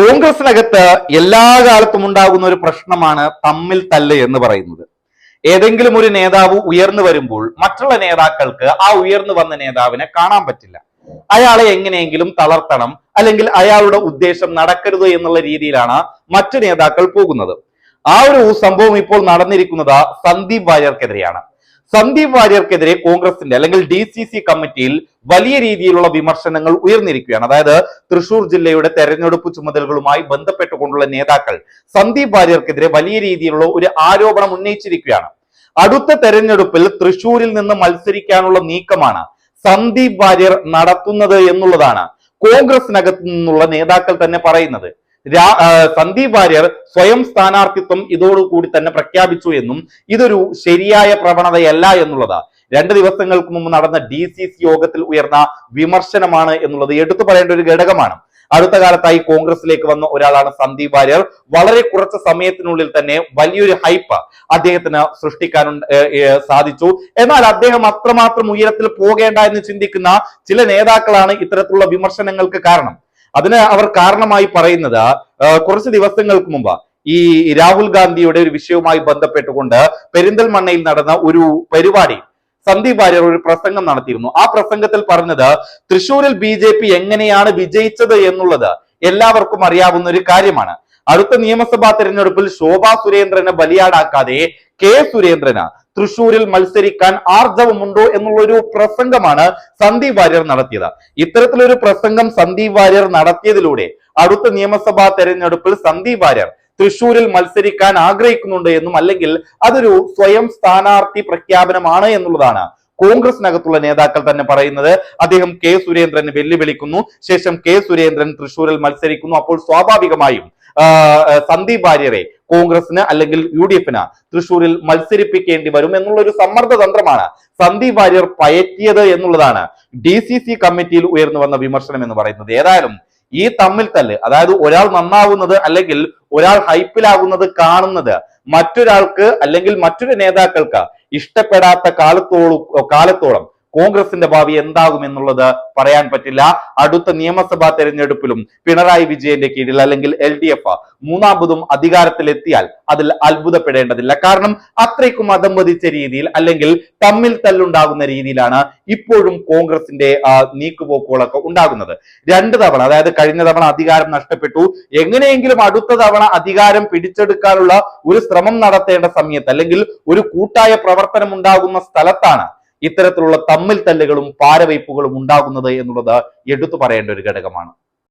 കോൺഗ്രസിനകത്ത് എല്ലാ കാലത്തും ഉണ്ടാകുന്ന ഒരു പ്രശ്നമാണ് തമ്മിൽ തല്ല് എന്ന് പറയുന്നത്. ഏതെങ്കിലും ഒരു നേതാവ് ഉയർന്നു വരുമ്പോൾ മറ്റുള്ള നേതാക്കൾക്ക് ആ ഉയർന്നു വന്ന നേതാവിനെ കാണാൻ പറ്റില്ല. അയാളെ എങ്ങനെയെങ്കിലും തളർത്തണം അല്ലെങ്കിൽ അയാളുടെ ഉദ്ദേശം നടക്കരുത് എന്നുള്ള രീതിയിലാണ് മറ്റു നേതാക്കൾ പോകുന്നത്. ആ ഒരു സംഭവം ഇപ്പോൾ നടന്നിരിക്കുന്നത് സന്ദീപ് വാര്യർക്കെതിരെയാണ്. സന്ദീപ് വാര്യർക്കെതിരെ കോൺഗ്രസിന്റെ അല്ലെങ്കിൽ ഡി സി സി കമ്മിറ്റിയിൽ വലിയ രീതിയിലുള്ള വിമർശനങ്ങൾ ഉയർന്നിരിക്കുകയാണ്. അതായത് തൃശൂർ ജില്ലയുടെ തെരഞ്ഞെടുപ്പ് ചുമതലകളുമായി ബന്ധപ്പെട്ടുകൊണ്ടുള്ള നേതാക്കൾ സന്ദീപ് വാര്യർക്കെതിരെ വലിയ രീതിയിലുള്ള ഒരു ആരോപണം ഉന്നയിച്ചിരിക്കുകയാണ്. അടുത്ത തെരഞ്ഞെടുപ്പിൽ തൃശൂരിൽ നിന്ന് മത്സരിക്കാനുള്ള നീക്കമാണ് സന്ദീപ് വാര്യർ നടത്തുന്നത് എന്നുള്ളതാണ് കോൺഗ്രസിനകത്ത് നിന്നുള്ള നേതാക്കൾ തന്നെ പറയുന്നത്. സന്ദീപ് വാര്യർ സ്വയം സ്ഥാനാർത്ഥിത്വം ഇതോടുകൂടി തന്നെ പ്രഖ്യാപിച്ചു എന്നും ഇതൊരു ശരിയായ പ്രവണതയല്ല എന്നുള്ളതാ. രണ്ട് ദിവസങ്ങൾക്ക് മുമ്പ് നടന്ന ഡി സി സി യോഗത്തിൽ ഉയർന്ന വിമർശനമാണ് എന്നുള്ളത് എടുത്തു പറയേണ്ട ഒരു ഘടകമാണ്. അടുത്ത കാലത്തായി കോൺഗ്രസിലേക്ക് വന്ന ഒരാളാണ് സന്ദീപ് വാര്യർ. വളരെ കുറച്ച് സമയത്തിനുള്ളിൽ തന്നെ വലിയൊരു ഹൈപ്പ് അദ്ദേഹത്തിന് സൃഷ്ടിക്കാൻ സാധിച്ചു. എന്നാൽ അദ്ദേഹം അത്രമാത്രം ഉയരത്തിൽ പോകേണ്ട എന്ന് ചിന്തിക്കുന്ന ചില നേതാക്കളാണ് ഇത്തരത്തിലുള്ള വിമർശനങ്ങൾക്ക് കാരണം. അതിന് അവർ കാരണമായി പറയുന്നത് കുറച്ച് ദിവസങ്ങൾക്ക് മുമ്പ് ഈ രാഹുൽ ഗാന്ധിയുടെ ഒരു വിഷയവുമായി ബന്ധപ്പെട്ടുകൊണ്ട് പെരിന്തൽമണ്ണയിൽ നടന്ന ഒരു പരിപാടി സന്ദീപ് വാര്യർ ഒരു പ്രസംഗം നടത്തിയിരുന്നു. ആ പ്രസംഗത്തിൽ പറഞ്ഞത് തൃശൂരിൽ ബി എങ്ങനെയാണ് വിജയിച്ചത് എന്നുള്ളത് എല്ലാവർക്കും അറിയാവുന്ന ഒരു കാര്യമാണ്. അടുത്ത നിയമസഭാ തെരഞ്ഞെടുപ്പിൽ ശോഭാ സുരേന്ദ്രനെ ബലിയാടാക്കാതെ കെ സുരേന്ദ്രന് തൃശൂരിൽ മത്സരിക്കാൻ ആർജവമുണ്ടോ എന്നുള്ള ഒരു പ്രസംഗമാണ് സന്ദീപ് വാര്യർ നടത്തിയത്. ഇത്തരത്തിലൊരു പ്രസംഗം സന്ദീപ് വാര്യർ നടത്തിയതിലൂടെ അടുത്ത നിയമസഭാ തെരഞ്ഞെടുപ്പിൽ സന്ദീപ് വാര്യർ തൃശൂരിൽ മത്സരിക്കാൻ ആഗ്രഹിക്കുന്നുണ്ട് എന്നും അല്ലെങ്കിൽ അതൊരു സ്വയം സ്ഥാനാർത്ഥി പ്രഖ്യാപനമാണ് എന്നുള്ളതാണ്. കോൺഗ്രസിനകത്തുള്ള നേതാക്കൾ തന്നെ പറയുന്നത് അദ്ദേഹം കെ സുരേന്ദ്രനെ വെല്ലുവിളിക്കുന്നു. ശേഷം കെ സുരേന്ദ്രൻ തൃശൂരിൽ മത്സരിക്കുന്നു. അപ്പോൾ സ്വാഭാവികമായും സന്ദീപ് ഭാര്യരെ കോൺഗ്രസിന് അല്ലെങ്കിൽ യു ഡി എഫിന് തൃശൂരിൽ മത്സരിപ്പിക്കേണ്ടി വരും എന്നുള്ള ഒരു സമ്മർദ്ദ തന്ത്രമാണ് സന്ദീപ് വാര്യർ പയറ്റിയത് എന്നുള്ളതാണ്. ഡി സി സി കമ്മിറ്റിയിൽ ഉയർന്നു വന്ന വിമർശനം എന്ന് പറയുന്നത്. ഏതായാലും ഈ തമ്മിൽ തല്ല് അതായത് ഒരാൾ നന്നാവുന്നത് അല്ലെങ്കിൽ ഒരാൾ ഹൈപ്പിലാകുന്നത് കാണുന്നത് മറ്റൊരാൾക്ക് അല്ലെങ്കിൽ മറ്റൊരു നേതാക്കൾക്ക് ഇഷ്ടപ്പെടാത്ത കാലത്തോളം കാലത്തോളം കോൺഗ്രസിന്റെ ഭാവി എന്താകും എന്നുള്ളത് പറയാൻ പറ്റില്ല. അടുത്ത നിയമസഭാ തെരഞ്ഞെടുപ്പിലും പിണറായി വിജയന്റെ കീഴിൽ അല്ലെങ്കിൽ എൽ ഡി എഫ് മൂന്നാമതും അധികാരത്തിലെത്തിയാൽ അതിൽ അത്ഭുതപ്പെടേണ്ടതില്ല. കാരണം അത്രയ്ക്കും അധംവദിച്ച രീതിയിൽ അല്ലെങ്കിൽ തമ്മിൽ തല്ലുണ്ടാകുന്ന രീതിയിലാണ് ഇപ്പോഴും കോൺഗ്രസിന്റെ നീക്കുപോക്കുകളൊക്കെ ഉണ്ടാകുന്നത്. രണ്ട് തവണ അതായത് കഴിഞ്ഞ തവണ അധികാരം നഷ്ടപ്പെട്ടു. എങ്ങനെയെങ്കിലും അടുത്ത തവണ അധികാരം പിടിച്ചെടുക്കാനുള്ള ഒരു ശ്രമം നടത്തേണ്ട സമയത്ത് അല്ലെങ്കിൽ ഒരു കൂട്ടായ പ്രവർത്തനം ഉണ്ടാകുന്ന സ്ഥലത്താണ് ഇത്തരത്തിലുള്ള തമ്മിൽ തല്ലുകളും പാരവയ്പ്പുകളും ഉണ്ടാകുന്നത് എന്നുള്ളത് എടുത്തു പറയേണ്ട ഒരു ഘടകമാണ്.